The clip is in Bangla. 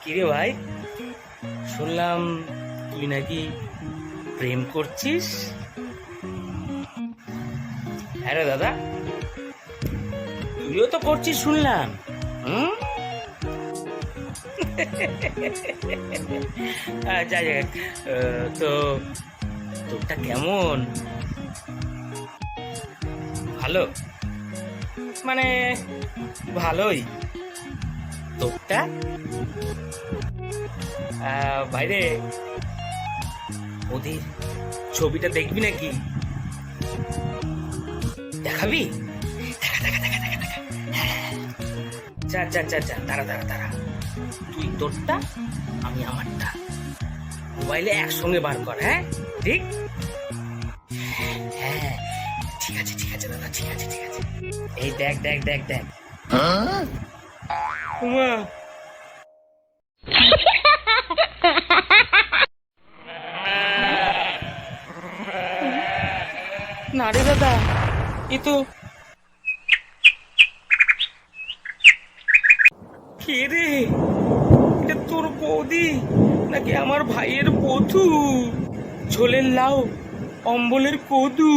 কিরে ভাই? শুনলাম তুই নাকি প্রেম করছিস? হ্যাঁ রে দাদা তুইও তো করছিস শুনলাম হুম? যাই। আহ, তো তোরটা কেমন? ভালো? মানে ভালোই। তোরটা বাইরে। ওদের ছবিটা দেখবি নাকি? দেখাবি? দেখা দেখা দেখা দেখা দেখা। হ্যাঁ। যা যা যা যা, দাঁড়া দাঁড়া দাঁড়া। তুই তোরটা, আমি আমারটা। মোবাইলে একসঙ্গে বার কর হ্যাঁ? ঠিক? হ্যাঁ ঠিক আছে ঠিক আছে, দাদা, ঠিক আছে ঠিক আছে। এই দেখ দেখ দেখ দেখ। উমা না রে দাদা। এ তো। কে রে? এটা তোর বৌদি নাকি আমার ভাইয়ের বধূ? ঝোলের লাউ অম্বলের কদু।